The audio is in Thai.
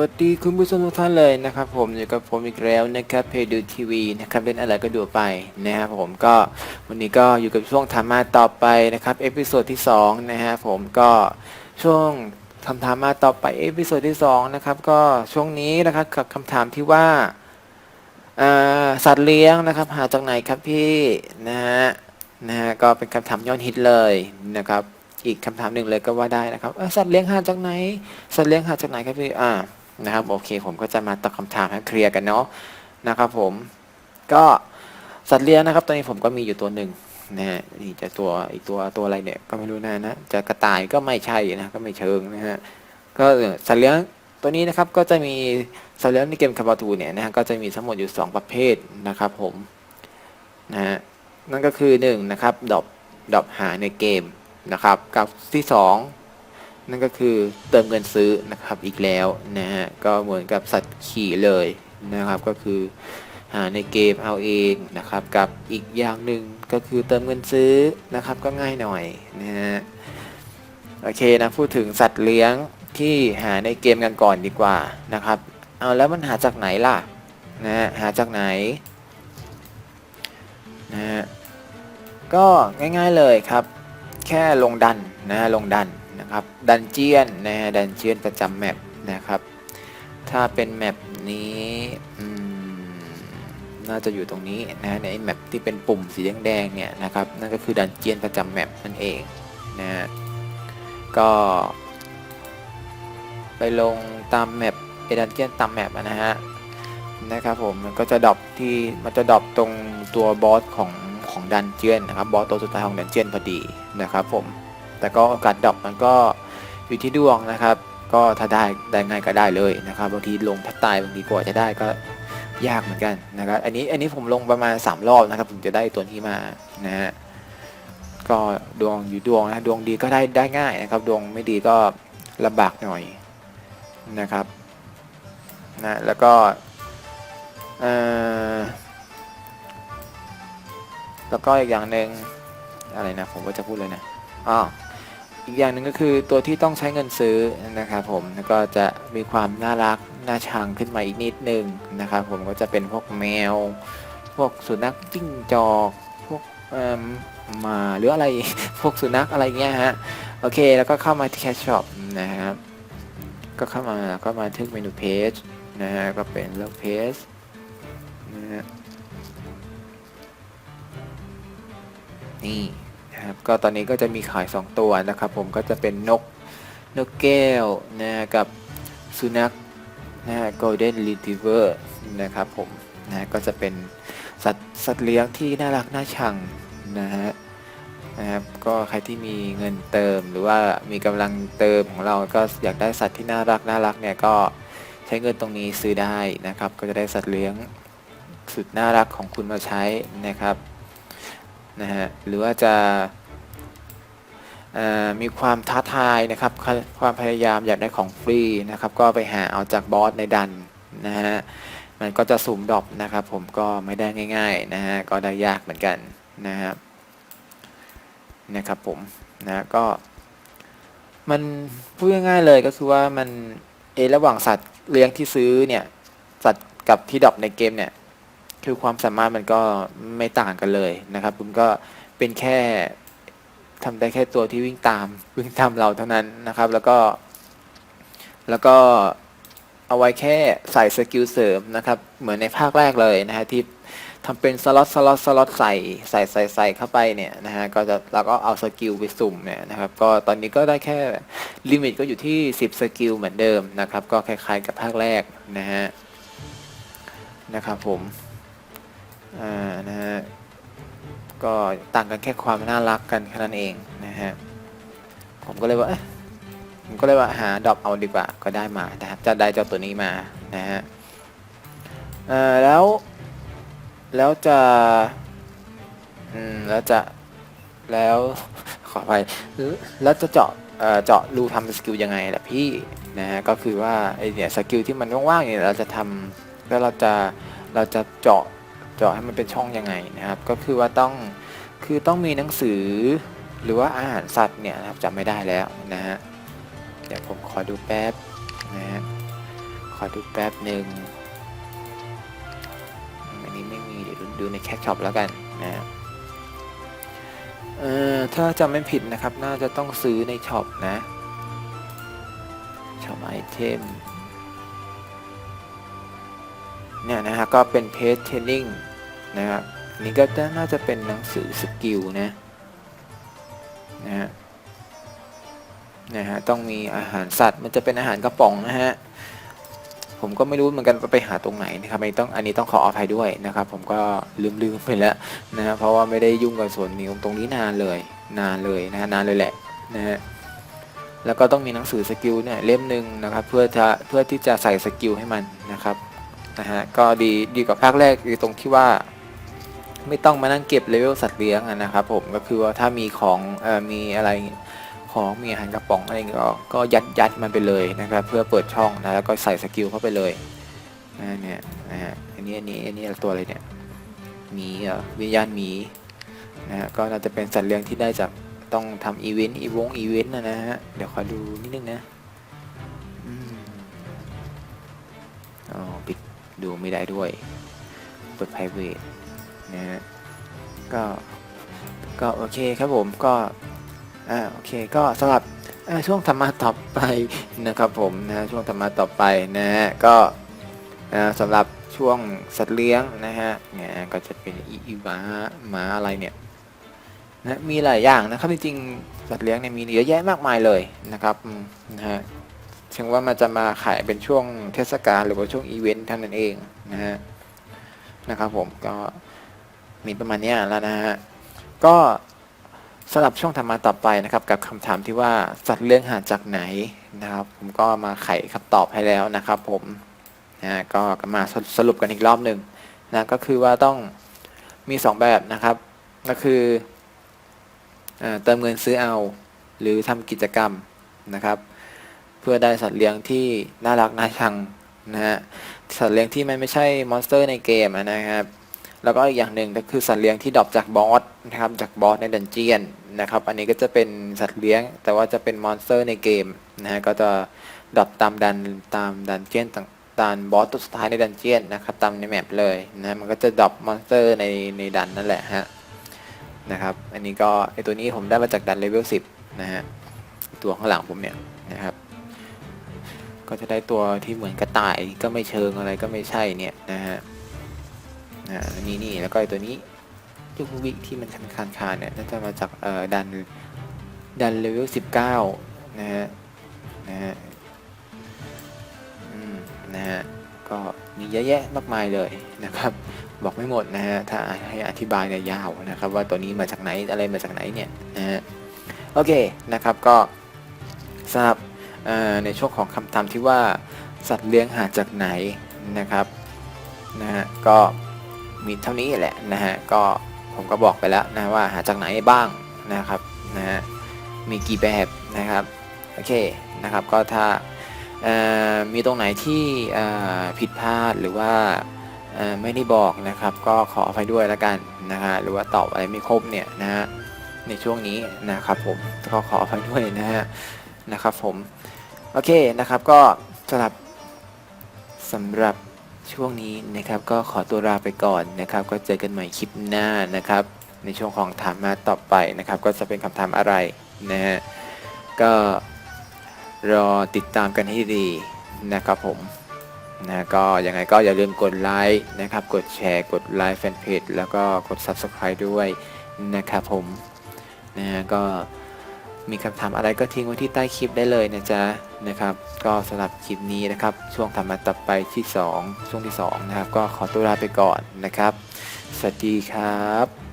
วัสดีคุณผู้ชมทุกท่านเลยนะครับผมอยู่กับผมอีกแล้วนะครับเพจดูทีวีนะครับเล่นอะไรก็ดูไปนะครับผมก็วันนี้ก็อยู่กับช่วงถามมาต่อไปนะครับเอพิโซดที่2นะฮะผมก็ช่วงคำถามมาต่อไปเอพิโซดที่2นะครับก็ช่วงนี้นะครับกับคำถามที่ว่าสัตว์เลี้ยงนะครับ หาจากไหนครับพี่นะฮะนะฮะก็เป็นคำถามยอดฮิตเลยนะครับอีกคำถามหนึ่งเลยก็ว่าได้นะครับสัตว์เลี้ยงหาจากไหน สัตว์เลี้ยงหาจากไหนครับพี่อ่า นะครับโอเค ผมก็จะมาตอบคำถามให้เคลียร์กันเนาะนะครับผมก็สัตว์เลี้ยงนะครับตอนนี้ผมก็มีอยู่ตัวหนึ่งนะฮะนี่จะตัวอีกตัวตัวอะไรเนี่ยก็ไม่รู้นะนะจะกระต่ายก็ไม่ใช่นะก็ไม่เชิงนะฮะก็สัตว์เลี้ยงตัวนี้นะครับก็จะมีสัตว์เลี้ยงในเกมคาบาทูเนี่ยนะฮะก็จะมีทั้งหมดอยู่ 2 ประเภทนะครับผมนะฮะนั่นก็คือ1นะครับดอบดอบหาในเกมนะครับ กับที่สอง นั่นก็คือเติมเงินซื้อนะครับอีกแล้วนะฮะก็เหมือนกับสัตว์ขี่เลยนะครับก็คือหาในเกมเอาเองนะครับกับอีกอย่างหนึ่งก็คือเติมเงินซื้อนะครับก็ง่ายหน่อยนะฮะโอเคนะพูดถึงสัตว์เลี้ยงที่หาในเกมกันก่อนดีกว่านะครับเอาแล้วมันหาจากไหนล่ะนะฮะหาจากไหนนะฮะก็ง่ายๆเลยครับ แค่ลงดันนะลงดัน นะครับดันเจียนนะดันเจียนประจำแมปนะครับ ถ้าเป็นแมปนี้น่าจะอยู่ตรงนี้นะในแมปที่เป็นปุ่มสีแดงๆเนี่ยนะครับนั่นก็คือดันเจียนประจำแมปนั่นเองนะฮะก็ไปลงตามแมปไอ้ดันเจียนตามแมปนะฮะนะครับผมมันก็จะดรอปที่มันจะดรอปตรงตัวบอสของของดันเจียนนะครับบอสตัวสุดท้ายของดันเจียนพอดีนะครับผม แต่ก็โอกาสดรอปมันก็อยู่ที่ดวงนะครับ ก็ถ้าได้ได้ง่ายก็ได้เลยนะครับบางทีลงแทบตายบางทีกว่าจะได้ก็ยากเหมือนกันนะครับอันนี้อันนี้ผมลงประมาณ 3 รอบนะครับผมจะได้ตัวนี้มานะฮะก็ดวงอยู่ดวงนะดวงดีก็ได้ได้ง่ายนะครับ ดวงไม่ดีก็ลำบากหน่อยนะครับนะแล้วก็แล้วก็อีกอย่างหนึ่งอะไรนะผมก็จะพูดเลยนะอ๋อ อีกอย่างหนึ่งก็คือตัวที่ต้องใช้เงินซื้อนะครับผมแล้วก็จะมีความน่ารักน่าชังขึ้นมาอีกนิดนึงนะครับผมก็จะเป็นพวกแมว พวกสุนัขจิ้งจอกพวกหมาหรืออะไรพวกสุนัขอะไรเงี้ยฮะโอเคแล้วก็เข้ามาที่แคชช็อปนะครับก็เข้ามาก็มาที่เมนูเพจนะฮะก็เป็นเลือกเพจนะฮะนี่ นะครับก็ตอนนี้ก็จะมีขาย 2 ตัวนะครับ ผมก็จะเป็นนกนกแก้วนะกับสุนัขนะฮะ golden retriever นะครับผมนะก็จะเป็นสัตว์สัตว์เลี้ยงที่น่ารักน่าชังนะฮะนะครับก็ใครที่มีเงินเติมหรือว่ามีกำลังเติมของเราก็อยากได้สัตว์ที่น่ารักน่ารักเนี่ยก็ใช้เงินตรงนี้ซื้อได้นะครับ ก็จะได้สัตว์เลี้ยงสุดน่ารักของคุณมาใช้นะครับ นะฮะหรือว่าจะมีความท้าทายนะครับความพยายามอยากได้ของฟรีนะครับก็ไปหาเอาจากบอสในดันนะฮะมันก็จะสุ่มดรอปนะครับผมก็ไม่ได้ง่ายๆนะฮะก็ได้ยากเหมือนกันนะครับนะครับผมนะก็มันพูดง่ายๆเลยก็คือว่ามันเออระหว่างสัตว์เลี้ยงที่ซื้อเนี่ยสัตว์กับที่ดรอปในเกมเนี่ย คือความสามารถมันก็ไม่ต่างกันเลยนะครับผมก็เป็นแค่ทำได้แค่ตัวที่วิ่งตามวิ่งตามเราเท่านั้นนะครับ แล้วก็ แล้วก็เอาไว้แค่ใส่สกิลเสริมนะครับ เหมือนในภาคแรกเลยนะฮะที่ทำเป็นสล็อตสล็อตสล็อตใส่ใส่ใส่ใส่เข้าไปเนี่ยนะฮะก็จะเราก็เอาสกิลไปสุ่มเนี่ยนะครับ ก็ตอนนี้ก็ได้แค่ลิมิตก็อยู่ที่ 10 สกิลเหมือนเดิมนะครับ ก็คล้ายๆกับภาคแรกนะฮะนะครับผม อ่านะฮะก็ต่างกันแค่ความน่ารักกันแค่นั้นเองนะฮะผมก็เลยว่าผมก็เลยว่าหาดรอปเอาดีกว่าก็ได้มานะครับจะได้เจ้าตัวนี้มานะฮะเอ่อแล้วแล้วจะอืมแล้วจะแล้วขออภัยแล้วจะเจาะเอ่อเจาะรูทำสกิลยังไงล่ะพี่นะฮะก็คือว่าไอเนี่ยสกิลที่มันว่างๆเนี่ยเราจะทำแล้วเราจะเราจะเจาะ เจาะให้มันเป็นช่องยังไงนะครับ ก็คือว่าต้องคือต้องมีหนังสือ หรือว่าอาหารสัตว์เนี่ยนะครับจำไม่ได้แล้วนะฮะเดี๋ยวผมขอดูแป๊บนะฮะขอดูแป๊บหนึ่งอันนี้ไม่มีเดี๋ยวดูในแคชช็อปแล้วกันนะเอ่อถ้าจำไม่ผิดนะครับ น่าจะต้องซื้อในช็อปนะช็อปไอเทม เนี่ยนะฮะก็เป็นเพจเทรนนิ่งนะครับอันนี้ก็น่าจะเป็นหนังสือสกิลนะนะฮะนะฮะต้องมีอาหารสัตว์มันจะเป็นอาหารกระป๋องนะฮะผมก็ไม่รู้เหมือนกันว่าไปหาตรงไหนนะครับอันนี้ต้องอันนี้ต้องขออภัยด้วยนะครับ ผมก็ลืมลืมไปแล้วนะฮะเพราะว่าไม่ได้ยุ่งกับส่วนนี้ตรงนี้นานเลย นานเลยนะฮะนานเลยแหละนะฮะแล้วก็ต้องมีหนังสือสกิลเนี่ยเล่มหนึ่งนะครับเพื่อจะเพื่อที่จะใส่สกิลให้มันนะครับ นะฮะก็ดีดีกว่าภาคแรกคือตรงที่ว่า ไม่ต้องมานั่งเก็บเลเวลสัตว์เลี้ยงนะครับผมก็คือว่าถ้ามีของอมีอะไรของมีอาหารกระป๋องอะไรก็ก็ยัดยัดมันไปเลยนะครับเพื่อเปิดช่องนะแล้วก็ใส่สกิลเข้าไปเลยนะเนี่ยนะฮะอันนี้อันนี้อันนี้ตัวอะไรเนี่ยหมีเหรอวิญญาณหมีนะฮะก็น่าจะเป็นสัตว์เลี้ยงที่ได้จากต้องทำอีเวนต์อีวงอีเวนต์นะนะฮะเดี๋ยวขอดูนิดนึงนะ ดูไม่ได้ด้วย เปิด private นะฮะก็ก็โอเคครับผมก็อ่าโอเคก็สำหรับช่วงธรรมะต่อไปนะครับผมนะช่วงธรรมะต่อไปนะฮะก็อ่าสำหรับช่วงสัตว์เลี้ยงนะฮะเนี่ยก็จะเป็นอีอีหมาหมาอะไรเนี่ยนะมีหลายอย่างนะครับจริงๆสัตว์เลี้ยงเนี่ยมีเยอะแยะมากมายเลยนะครับนะฮะ ถึงว่ามันจะมาขายเป็นช่วงเทศกาลหรือว่าช่วงอีเวนต์เท่านั้นเองนะฮะนะครับผมก็มีประมาณนี้แล้วนะฮะก็สำหรับช่วงธรรมะต่อไปนะครับกับคำถามที่ว่าสัตว์เลี้ยงหาจากไหนนะครับ ผมก็มาไขคำตอบให้แล้วนะครับ ผมนะก็มาสรุปกันอีกรอบหนึ่งนะก็คือว่าต้องมี 2 แบบนะครับ ก็คืออเติมเงินซื้อเอาหรือทำกิจกรรมนะครับ เพื่อได้สัตว์เลี้ยงที่น่ารักน่าชังนะฮะสัตว์เลี้ยงที่มันไม่ใช่มอนสเตอร์ในเกมนะครับแล้วก็อีกอย่างหนึ่งก็คือสัตว์เลี้ยงที่ดรอปจากบอสนะครับจากบอสในดันเจียนนะครับอันนี้ก็จะเป็นสัตว์เลี้ยง แต่ว่าจะเป็นมอนสเตอร์ในเกมนะฮะก็จะดรอปตามดันตามดันเจียนต่างตามบอสตัวสุดท้ายในดันเจียนนะครับตามในแมปเลยนะมันก็จะดรอปมอนสเตอร์ในในดันนั่นแหละฮะนะครับอันนี้ก็ไอตัวนี้ผมได้มาจากดันเลเวล10นะฮะตัวข้างหลังผมเนี่ยนะครับ ก็จะได้ตัวที่เหมือนกระต่ายก็ไม่เชิงอะไรก็ไม่ใช่เนี่ยนะฮะอ่านี่นี่แล้วก็ไอ้ตัวนี้ยุกวิที่มันคันคานคานเนี่ยน่าจะมาจากเอ่อดันดันเลเวลสิบเก้านะฮะนะฮะอืมนะฮะก็มีเยอะแยะมากมายเลยนะครับบอกไม่หมดนะฮะถ้าให้อธิบายเนี่ยยาวนะครับ ว่าตัวนี้มาจากไหนอะไรมาจากไหนเนี่ยนะฮะโอเคนะครับก็สำหรับ ในช่วงของคำถามที่ว่าสัตว์เลี้ยงหาจากไหนนะครับนะฮะก็มีเท่านี้แหละนะฮะก็ผมก็บอกไปแล้วนะว่าหาจากไหนบ้างนะครับนะฮะมีกี่แบบนะครับโอเคนะครับก็ถ้ามีตรงไหนที่ผิดพลาดหรือว่าไม่ได้บอกนะครับก็ขออภัยด้วยแล้วกันนะฮะหรือว่าตอบอะไรไม่ครบเนี่ยนะฮะในช่วงนี้นะครับผมก็ขออภัยด้วยนะฮะ นะครับผม โอเคนะครับก็สำหรับสำหรับช่วงนี้นะครับ ก็ขอตัวลาไปก่อนนะครับ ก็เจอกันใหม่คลิปหน้านะครับ ในช่วงของถามมาต่อไปนะครับ ก็จะเป็นคำถามอะไรนะฮะก็รอติดตามกันให้ดีนะครับผมนะก็ยังไงก็อย่าลืมกดไลค์นะครับ กดแชร์กดไลค์แฟนเพจแล้วก็กด Subscribe ด้วยนะครับผมนะฮะก็ มีคำถามอะไรก็ทิ้งไว้ที่ใต้คลิปได้เลยนะจ๊ะนะครับ ก็สำหรับคลิปนี้นะครับ ช่วงธรรมะต่อไปที่ 2 ช่วงที่ 2 นะครับ ก็ขอตัวลาไปก่อนนะครับ สวัสดีครับ